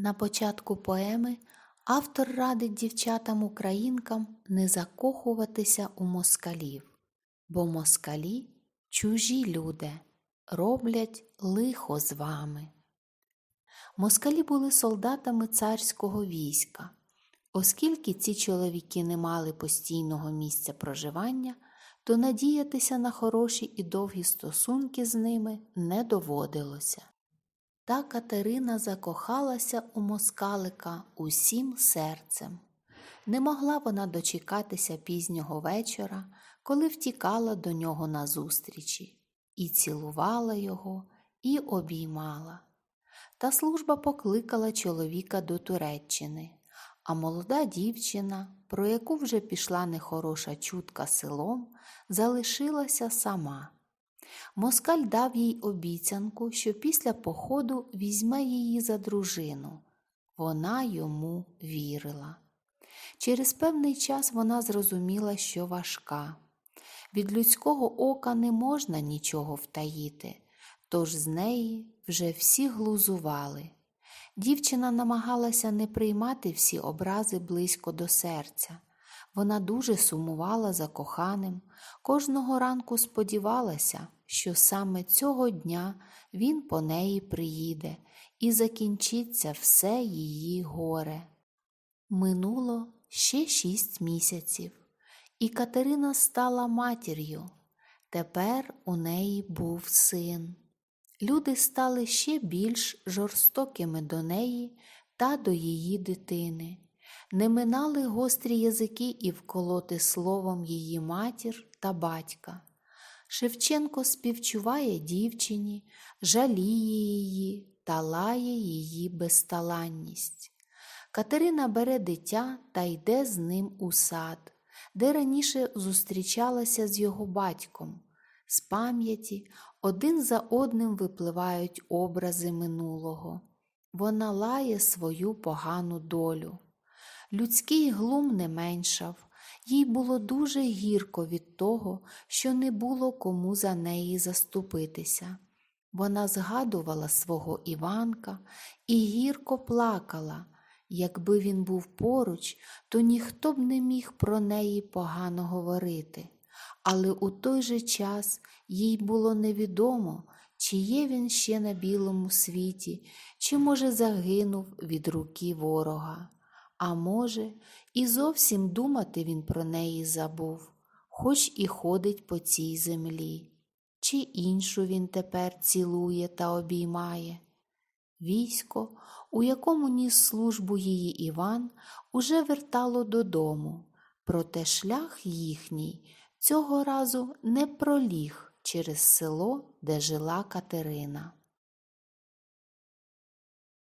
На початку поеми автор радить дівчатам-українкам не закохуватися у москалів, бо москалі чужі люди, роблять лихо з вами. Москалі були солдатами царського війська. Оскільки ці чоловіки не мали постійного місця проживання, то надіятися на хороші і довгі стосунки з ними не доводилося. Та Катерина закохалася у москалика усім серцем. Не могла вона дочекатися пізнього вечора, коли втікала до нього назустрічі, і цілувала його, і обіймала. Та служба покликала чоловіка до Туреччини, а молода дівчина, про яку вже пішла нехороша чутка селом, залишилася сама. Москаль дав їй обіцянку, що після походу візьме її за дружину. Вона йому вірила. Через певний час вона зрозуміла, що важка. Від людського ока не можна нічого втаїти, тож з неї вже всі глузували. Дівчина намагалася не приймати всі образи близько до серця. Вона дуже сумувала за коханим, кожного ранку сподівалася, що саме цього дня він по неї приїде і закінчиться все її горе. Минуло ще шість місяців, і Катерина стала матір'ю. Тепер у неї був син. Люди стали ще більш жорстокими до неї та до її дитини. Не минали гострі язики і вколоти словом її матір та батька. Шевченко співчуває дівчині, жаліє її та лає її безталанність. Катерина бере дитя та йде з ним у сад, де раніше зустрічалася з його батьком. З пам'яті один за одним випливають образи минулого. Вона лає свою погану долю. Людський глум не меншав, їй було дуже гірко від того, що не було кому за неї заступитися. Вона згадувала свого Іванка і гірко плакала. Якби він був поруч, то ніхто б не міг про неї погано говорити. Але у той же час їй було невідомо, чи є він ще на білому світі, чи, може, загинув від руки ворога. А може, і зовсім думати він про неї забув, хоч і ходить по цій землі, чи іншу він тепер цілує та обіймає. Військо, у якому ніс службу її Іван, уже вертало додому, проте шлях їхній цього разу не проліг через село, де жила Катерина.